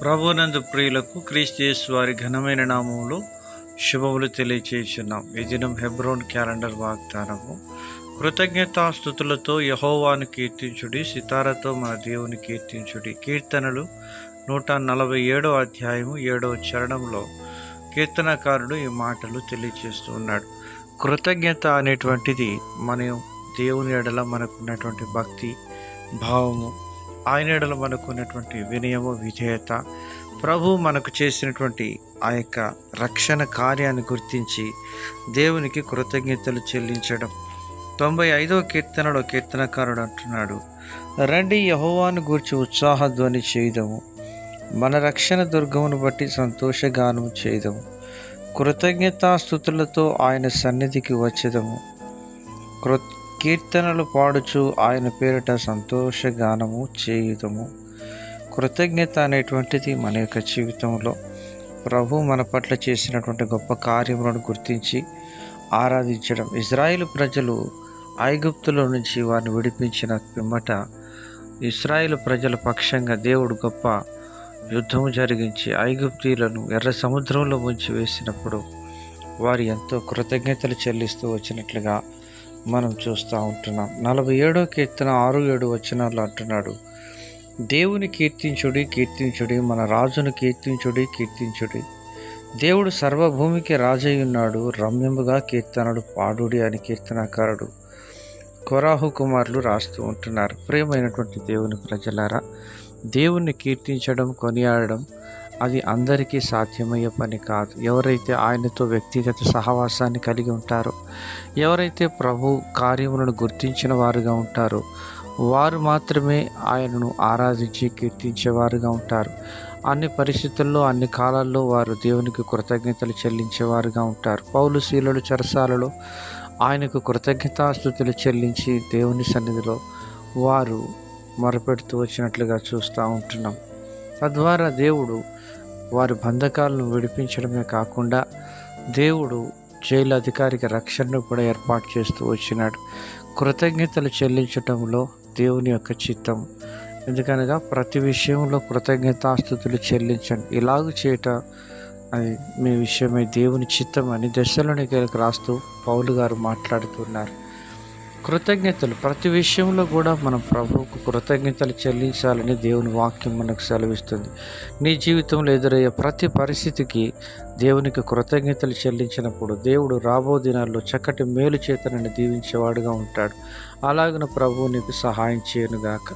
ప్రభునందు ప్రియులకు క్రీస్తు వారి ఘనమైన నామంలో శుభములు తెలియచేస్తున్నాం ఈ దినం హెబ్రోన్ క్యాలెండర్ వాగ్దానము కృతజ్ఞతాస్థుతులతో యహోవాను కీర్తించుడి సితారతో మన దేవుని కీర్తించుడి. కీర్తనలు నూట నలభై ఏడో అధ్యాయము ఏడవ చరణంలో కీర్తనకారుడు ఈ మాటలు తెలియజేస్తూ ఉన్నాడు. కృతజ్ఞత అనేటువంటిది మనం దేవుని ఎడల మనకున్నటువంటి భక్తి భావము ఆయన ఎడల మనకున్నటువంటి వినయము విధేయత ప్రభు మనకు చేసినటువంటి ఆ యొక్క రక్షణ కార్యాన్ని గుర్తించి దేవునికి కృతజ్ఞతలు చెల్లించడం. తొంభై ఐదవ కీర్తనలో కీర్తనకారుడు అంటున్నాడు రండి యహోవాను గూర్చి ఉత్సాహధ్వని చేయదము. మన రక్షణ దుర్గమును బట్టి సంతోషగానము చేయదము. కృతజ్ఞతాస్థుతులతో ఆయన సన్నిధికి వచ్చేదము. కృ కీర్తనలు పాడుచు ఆయన పేరిట సంతోషగానము చేయుదము. కృతజ్ఞత అనేటువంటిది మన యొక్క జీవితంలో. ప్రభు మన పట్ల చేసినటువంటి గొప్ప కార్యములను గుర్తించి ఆరాధించడం. ఇజ్రాయిల్ ప్రజలు ఐగుప్తులో నుంచి వారిని విడిపించిన పిమ్మట ఇస్రాయిల్ ప్రజల పక్షంగా దేవుడు గొప్ప యుద్ధము జరిగించి ఐగుప్తీలను ఎర్ర సముద్రంలో ముంచి వేసినప్పుడు వారు ఎంతో కృతజ్ఞతలు చెల్లిస్తూ వచ్చినట్లుగా మనం చూస్తూ ఉంటున్నాం. నలభై ఏడో కీర్తన ఆరు ఏడు వచనాలు అంటున్నాడు. దేవుని కీర్తించుడి కీర్తించుడి మన రాజును కీర్తించుడి కీర్తించుడి. దేవుడు సర్వభూమికి రాజై ఉన్నాడు రమ్యముగా కీర్తనడు పాడుడి అని కీర్తనకారుడు కొరాహు కుమారులు రాస్తూ ఉంటున్నారు. ప్రేమైనటువంటి దేవుని ప్రజలారా దేవుణ్ణి కీర్తించడం కొనియాడడం అది అందరికీ సాధ్యమయ్యే పని కాదు. ఎవరైతే ఆయనతో వ్యక్తిగత సహవాసాన్ని కలిగి ఉంటారో ఎవరైతే ప్రభు కార్యములను గుర్తించిన వారుగా ఉంటారో వారు మాత్రమే ఆయనను ఆరాధించి కీర్తించేవారుగా ఉంటారు. అన్ని పరిస్థితుల్లో అన్ని కాలాల్లో వారు దేవునికి కృతజ్ఞతలు చెల్లించేవారుగా ఉంటారు. పౌలు శీలుడు చెరసాలలో ఆయనకు కృతజ్ఞతాస్థుతులు చెల్లించి దేవుని సన్నిధిలో వారు మొరపెడుతూ వచ్చినట్లుగా చూస్తూ ఉంటున్నాం. తద్వారా దేవుడు వారి బంధకాలను విడిపించడమే కాకుండా దేవుడు జైలు అధికారికి రక్షణను కూడా ఏర్పాటు చేస్తూ వచ్చినాడు. కృతజ్ఞతలు చెల్లించటంలో దేవుని యొక్క చిత్తం. ఎందుకనగా ప్రతి విషయంలో కృతజ్ఞతాస్థుతులు చెల్లించండి. ఇలాగ చేయటం అది మీ విషయమై దేవుని చిత్తం అని దశలోనికి రాస్తూ పౌలు గారు మాట్లాడుతున్నారు. కృతజ్ఞతలు. ప్రతి విషయంలో కూడా మనం ప్రభువుకు కృతజ్ఞతలు చెల్లించాలని దేవుని వాక్యం మనకు సెలవిస్తుంది. నీ జీవితంలో ఎదురయ్యే ప్రతి పరిస్థితికి దేవునికి కృతజ్ఞతలు చెల్లించినప్పుడు దేవుడు రాబో దినాల్లో చక్కటి మేలు చేతనని దీవించేవాడుగా ఉంటాడు. అలాగన ప్రభువు నీకు సహాయం చేయనుగాక.